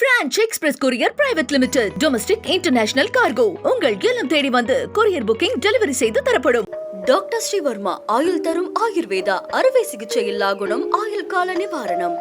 Franch express courier private limited domestic international cargo உங்கள் இல்லம் தேடி வந்து கொரியர் புக்கிங் டெலிவரி செய்து தரப்படும். டாக்டர் ஸ்ரீவர்மா ஆயுள் தரும் ஆயுர்வேதா அறுவை சிகிச்சை இல்லா குணம் ஆயுள் கால நிவாரணம்.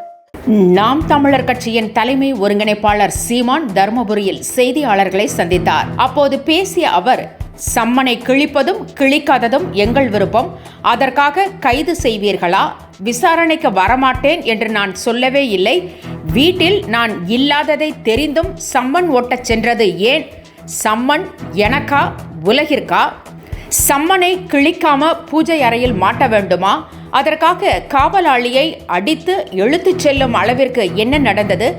நாம் தமிழர் கட்சியின் தலைமை ஒருங்கிணைப்பாளர் சீமான் தருமபுரியில் செய்தியாளர்களை சந்தித்தார். அப்போது பேசிய அவர் சம்மனை கிழிப்பதும் கிழிக்காததும் எங்கள் விருப்பம். அதற்காக கைது செய்வீர்களா? விசாரணைக்கு வரமாட்டேன் என்று நான் சொல்லவே இல்லை. வீட்டில் நான் இல்லாததை தெரிந்தும் சம்மன் ஓட்டச் சென்றது ஏன்? சம்மன் எனக்கா? உலகிற்கா? சம்மனை கிழிக்காம பூஜை அறையில் மாட்ட வேண்டுமா? அதற்காக காவலாளியை அடித்து இழுத்துச் செல்லும் அளவிற்கு என்ன நடந்தது?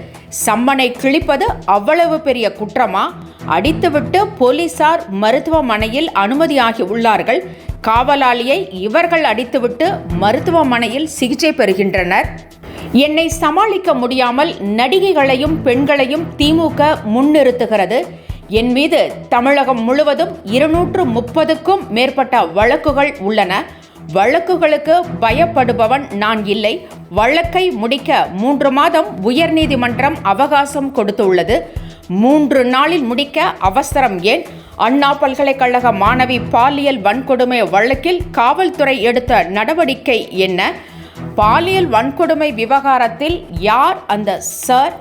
சம்மனை கிழிப்பது அவ்வளவு பெரிய குற்றமா? அடித்துவிட்டு போலீசார் மருத்துவமனையில் அனுமதியாகி உள்ளார்கள். காவலாளியை இவர்கள் அடித்துவிட்டு மருத்துவமனையில் சிகிச்சை பெறுகின்றனர். என்னை சமாளிக்க முடியாமல் நடிகைகளையும் பெண்களையும் திமுக முன்னிறுத்துகிறது. என் மீது தமிழகம் முழுவதும் இருநூற்று முப்பதுக்கும் மேற்பட்ட வழக்குகள் உள்ளன. வழக்குகளுக்கு பயப்படுபவன் நான் இல்லை. வழக்கை முடிக்க மூன்று மாதம் உயர்நீதிமன்றம் அவகாசம் கொடுத்துள்ளது. மூன்று நாளில் முடிக்க அவசரம் ஏன்? அண்ணா பல்கலைக்கழக மாணவி பாலியல் வன்கொடுமை வழக்கில் காவல்துறை எடுத்த நடவடிக்கை என்ன? பாலியல் வன்கொடுமை விவகாரத்தில் யார் அந்த சர்?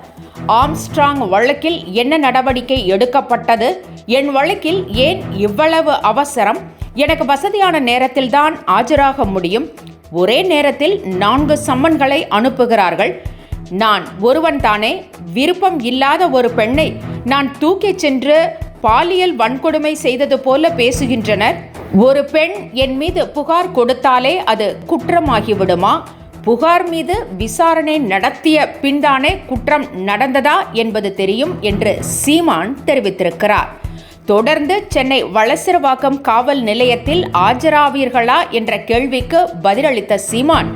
ஆம்ஸ்ட்ராங் வழக்கில் என்ன நடவடிக்கை எடுக்கப்பட்டது? என் வழக்கில் ஏன் இவ்வளவு அவசரம்? எனக்கு வசதியான நேரத்தில் தான் ஆஜராக முடியும். ஒரே நேரத்தில் நான்கு சம்மன்களை அனுப்புகிறார்கள். நான் ஒருவன் தானே விருப்பம் இல்லாத ஒரு பெண்ணை நான் தூக்கிச் சென்று பாலியல் வன்கொடுமை செய்தது போல பேசுகின்றனர். ஒரு பெண் என் மீது புகார் கொடுத்தாலே அது குற்றமாகிவிடுமா? புகார் மீது விசாரணை நடத்திய பின்தானே குற்றம் நடந்ததா என்பது தெரியும் என்று சீமான் தெரிவித்திருக்கிறார். தொடர்ந்து சென்னை வளசரவாக்கம் காவல் நிலையத்தில் ஆஜராவீர்களா என்ற கேள்விக்கு பதிலளித்த சீமான்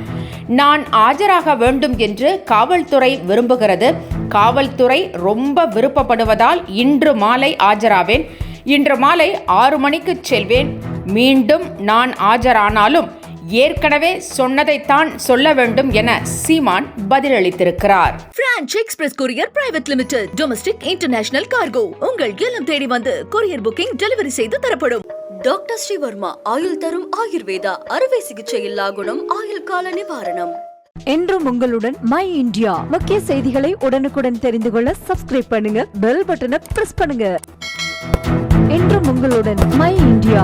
நான் ஆஜராக வேண்டும் என்று காவல்துறை விரும்புகிறது. காவல்துறை ரொம்ப விருப்பப்படுவதால் இன்று மாலை ஆஜராவேன். இன்று மாலை ஆறு மணிக்கு செல்வேன். மீண்டும் நான் ஆஜரானாலும் ஏற்கனவே சொன்னதைத்தான் சொல்ல வேண்டும் என Seeman பதிலளித்திருக்கிறார். Franch express courier private limited domestic international cargo உங்கள் இல்லம் தேடி வந்து கொரியர் புக்கிங் டெலிவரி செய்து தரப்படும். டாக்டர் ஸ்ரீவர்மா ஆயுள் தரும் ஆயுர்வேதா அறுவை சிகிச்சை இல்லா குணம் ஆயுள் கால நிவாரணம். என்றும் உங்களுடன் மை இந்தியா முக்கிய செய்திகளை உடனுக்குடன் தெரிந்து கொள்ள சப்ஸ்கிரைப் பண்ணுங்க பெல் பட்டனை பிரஸ் பண்ணுங்க. என்றும் உங்களுடன் மை இந்தியா